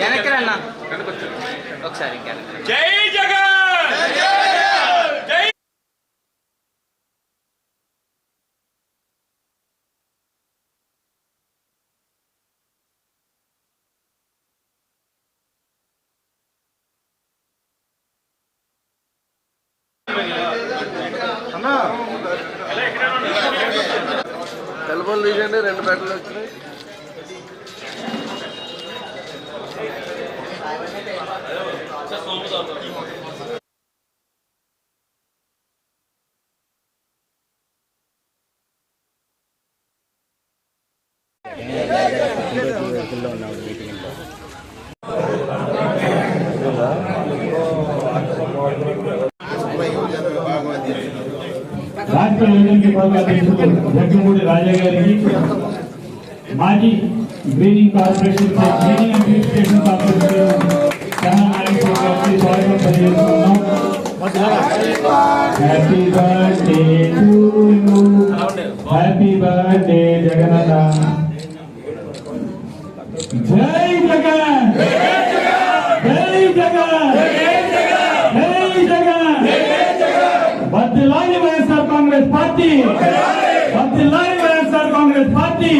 వెనక్కి రన్నా ఒకసారి ఇంకా జై జగన్! జై తీసేయండి రెండు బ్యాటరీలు వచ్చినాయి. రాష్ట్ర యోజన విభాగ అధ్యక్షుడు జగ్గమూడి రాజా గారికి మాజీ greening corporation greening and beautification corporation Happy birthday to you. Happy birthday, Jagannatha. Jai Jagan! Jai Jagan! Jai Jagan! Jagan, Jagan, Jagan. Badilani Vaisar Congress Party! Badilani Vaisar Congress Party!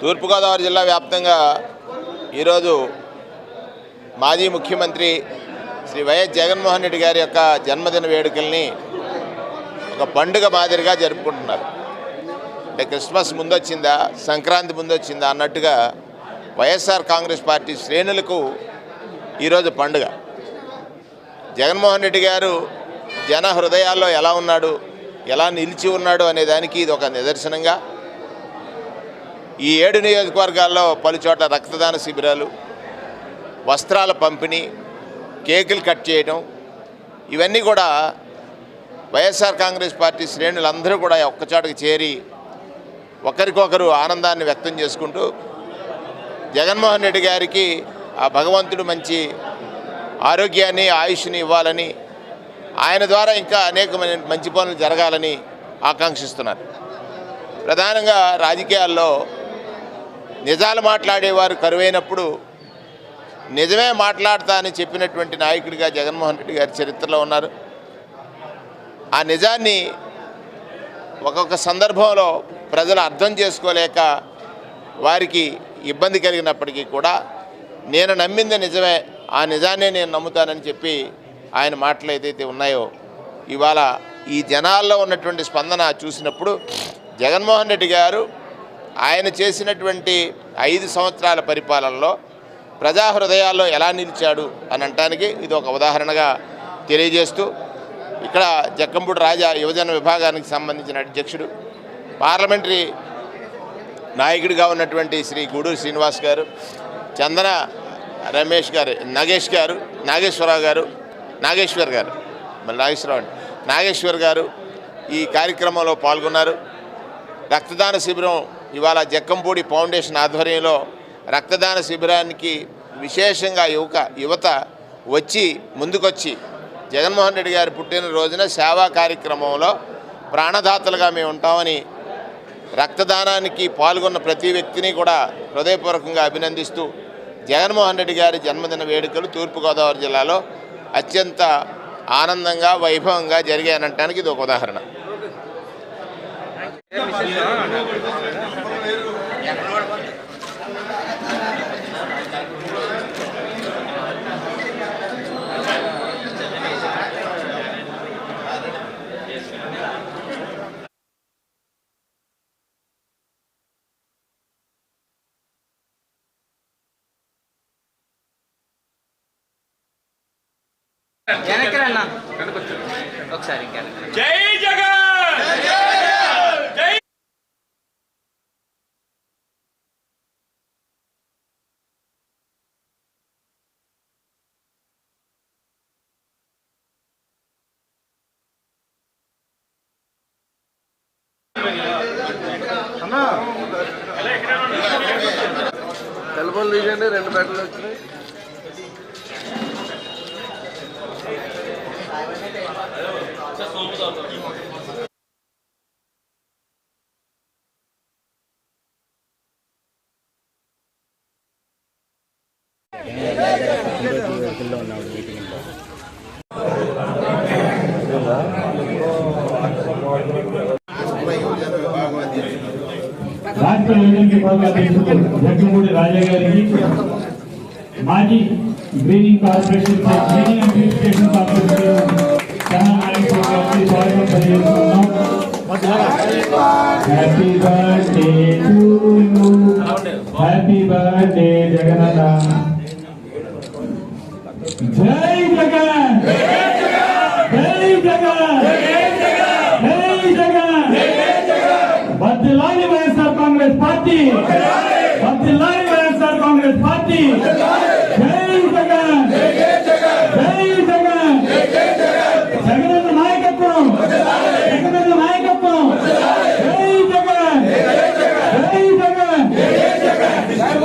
Thoorpu Godavari జిల్లా వ్యాప్తంగా ఈరోజు మాజీ ముఖ్యమంత్రి Shri YS Jaganmohan Reddy గారి యొక్క జన్మదిన వేడుకల్ని ఒక పండుగ మాదిరిగా జరుపుకుంటున్నారు. అంటే క్రిస్మస్ ముందొచ్చిందా సంక్రాంతి ముందొచ్చిందా అన్నట్టుగా వైఎస్ఆర్ కాంగ్రెస్ పార్టీ శ్రేణులకు ఈరోజు పండుగ. జగన్మోహన్ రెడ్డి గారు జన హృదయాల్లో ఎలా ఉన్నాడు ఎలా నిలిచి ఉన్నాడు అనే దానికి ఇది ఒక నిదర్శనంగా. ఈ ఏడు నియోజకవర్గాల్లో పలుచోట్ల రక్తదాన శిబిరాలు వస్త్రాల పంపిణీ కేకులు కట్ చేయడం ఇవన్నీ కూడా వైఎస్ఆర్ కాంగ్రెస్ పార్టీ శ్రేణులందరూ కూడా ఒక్కచోటకు చేరి ఒకరికొకరు ఆనందాన్ని వ్యక్తం చేసుకుంటూ జగన్మోహన్ రెడ్డి గారికి ఆ భగవంతుడు మంచి ఆరోగ్యాన్ని ఆయుష్ని ఇవ్వాలని ఆయన ద్వారా ఇంకా అనేకమైన మంచి పనులు జరగాలని ఆకాంక్షిస్తున్నారు. ప్రధానంగా రాజకీయాల్లో నిజాలు మాట్లాడేవారు కరువైనప్పుడు నిజమే మాట్లాడతా అని చెప్పినటువంటి నాయకుడిగా జగన్మోహన్ రెడ్డి గారి చరిత్రలో ఉన్నారు. ఆ నిజాన్ని ఒక్కొక్క సందర్భంలో ప్రజలు అర్థం చేసుకోలేక వారికి ఇబ్బంది కలిగినప్పటికీ కూడా నేను నమ్మింది నిజమే ఆ నిజాన్నే నేను నమ్ముతానని చెప్పి ఆయన మాటలు ఏదైతే ఉన్నాయో ఇవాళ ఈ జనాల్లో ఉన్నటువంటి స్పందన చూసినప్పుడు జగన్మోహన్ రెడ్డి గారు ఆయన చేసినటువంటి ఐదు సంవత్సరాల పరిపాలనలో ప్రజా హృదయాల్లో ఎలా నిలిచాడు అని అనటానికి ఇది ఒక ఉదాహరణగా తెలియజేస్తూ ఇక్కడ జక్కంపూడి రాజా యువజన విభాగానికి సంబంధించిన అధ్యక్షుడు పార్లమెంటరీ నాయకుడిగా ఉన్నటువంటి శ్రీ గూడూరు శ్రీనివాస్ గారు చందన రమేష్ గారు నాగేష్ గారు నాగేశ్వరరావు గారు నాగేశ్వర్ గారు. మళ్ళీ నాగేశ్వరరావు అండి నాగేశ్వర్ గారు ఈ కార్యక్రమంలో పాల్గొన్నారు. రక్తదాన శిబిరం ఇవాళ జక్కంపూడి ఫౌండేషన్ ఆధ్వర్యంలో రక్తదాన శిబిరానికి విశేషంగా యువక యువత వచ్చి ముందుకొచ్చి జగన్మోహన్ రెడ్డి గారి పుట్టినరోజున సేవా కార్యక్రమంలో ప్రాణదాతలుగా మేము ఉంటామని రక్తదానానికి పాల్గొన్న ప్రతి వ్యక్తిని కూడా హృదయపూర్వకంగా అభినందిస్తూ జగన్మోహన్ రెడ్డి గారి జన్మదిన వేడుకలు తూర్పుగోదావరి జిల్లాలో అత్యంత ఆనందంగా వైభవంగా జరిగాయనటానికి ఇది ఒక ఉదాహరణ. వెనక్కి రన్నా ఒకసారి ఇంకా జై జగన్! జై తెలపలు తీసేయండి రెండు బ్యాటరీలు వచ్చినాయి. రాష్ట్ర యోజనకి బాగా తెలుసు జగ్గమూడి రాజా గారికి మాజీ greening corporation greening and beautification corporation చాలా నాయకులు గారికి స్వాగతం తెలియజేస్తున్నాం happy birthday to you happy birthday Jagananna జై జగన్ జై జగన్ జై జగన్ వర్ధిల్లాలి వైఎస్ఆర్ కాంగ్రెస్ పార్టీ వర్ధిల్లాలి వైఎస్ఆర్ కాంగ్రెస్ పార్టీ జై జగన్ జై జగన్ జగనన్న నాయకత్వం జగనన్న నాయకత్వం జై జగన్ జై జగన్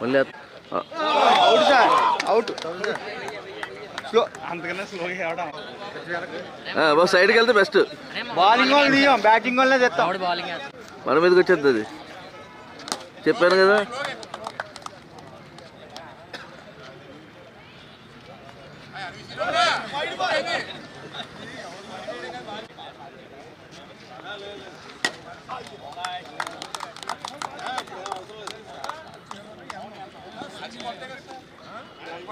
మళ్ళీ అవుట్ సైడ్కి వెళ్తే బెస్ట్ బౌలింగ్ వాళ్ళు తీయం బ్యాటింగ్ వాళ్ళనే తెస్తాం బౌలింగ్ మన మీదకి వచ్చేది అది. చెప్పాను కదా.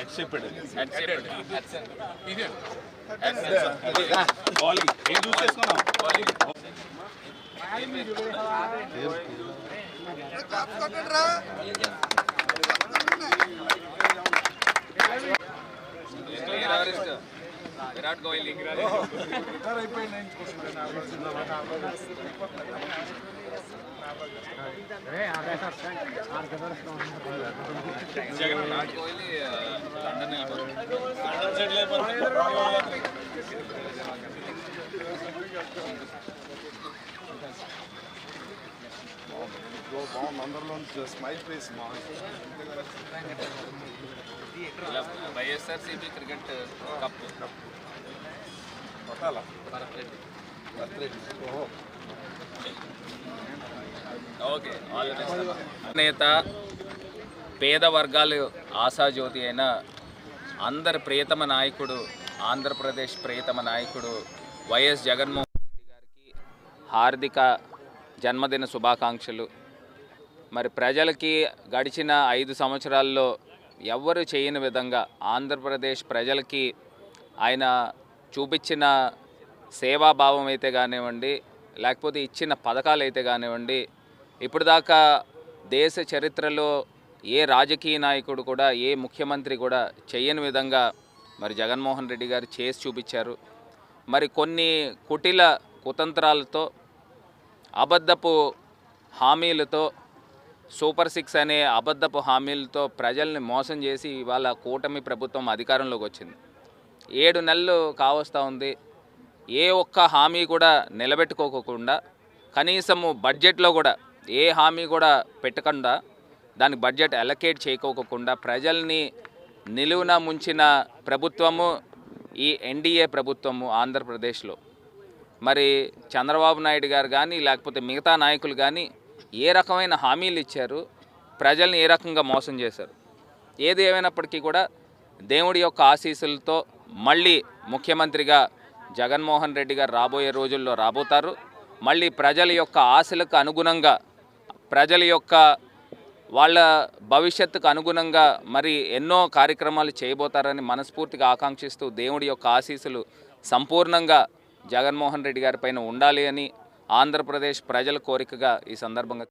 యాక్సెప్టెడ్ బౌలింగ్ ఏం చూస్ చేసుకున్నాం Virat Kohli YSRCP cricket cup okay నేత పేద వర్గాలు ఆశాజ్యోతి అయిన అందరి ప్రియతమ నాయకుడు ఆంధ్రప్రదేశ్ ప్రియతమ నాయకుడు వైఎస్ జగన్మోహన్ రెడ్డి గారికి హార్దిక జన్మదిన శుభాకాంక్షలు. మరి ప్రజలకి గడిచిన ఐదు సంవత్సరాల్లో ఎవ్వరు చేయని విధంగా ఆంధ్రప్రదేశ్ ప్రజలకి ఆయన చూపించిన సేవాభావం అయితే కానివ్వండి లేకపోతే ఇచ్చిన పథకాలు అయితే కానివ్వండి ఇప్పుడు దాకా దేశ చరిత్రలో ఏ రాజకీయ నాయకుడు కూడా ఏ ముఖ్యమంత్రి కూడా చేయని విధంగా మరి జగన్మోహన్ రెడ్డి గారు చేసి చూపించారు. మరి కొన్ని కుటిల కుతంత్రాలతో అబద్ధపు హామీలతో సూపర్ సిక్స్ అనే అబద్ధపు హామీలతో ప్రజల్ని మోసం చేసి ఇవాళ కూటమి ప్రభుత్వం అధికారంలోకి వచ్చింది. ఏడు నెలలు కావస్తూ ఉంది. ఏ ఒక్క హామీ కూడా నిలబెట్టుకోకుండా కనీసము బడ్జెట్లో కూడా ఏ హామీ కూడా పెట్టకుండా దానికి బడ్జెట్ అలొకేట్ చేయకోకుండా ప్రజల్ని నిలువున ముంచిన ప్రభుత్వము ఈ ఎన్డీఏ ప్రభుత్వము ఆంధ్రప్రదేశ్లో. మరి చంద్రబాబు నాయుడు గారు కానీ లేకపోతే మిగతా నాయకులు కానీ ఏ రకమైన హామీలు ఇచ్చారు? ప్రజల్ని ఏ రకంగా మోసం చేశారు? ఏది ఏమైనప్పటికీ కూడా దేవుడి యొక్క ఆశీస్సులతో మళ్ళీ ముఖ్యమంత్రిగా జగన్మోహన్ రెడ్డి గారు రాబోయే రోజుల్లో రాబోతారు. మళ్ళీ ప్రజల యొక్క ఆశలకు అనుగుణంగా ప్రజల యొక్క వాళ్ళ భవిష్యత్తుకు అనుగుణంగా మరి ఎన్నో కార్యక్రమాలు చేయబోతారని మనస్ఫూర్తిగా ఆకాంక్షిస్తూ దేవుడి యొక్క ఆశీస్సులు సంపూర్ణంగా జగన్మోహన్ రెడ్డి గారి పైన ఉండాలి అని ఆంధ్రప్రదేశ్ ప్రజల కోరికగా ఈ సందర్భంగా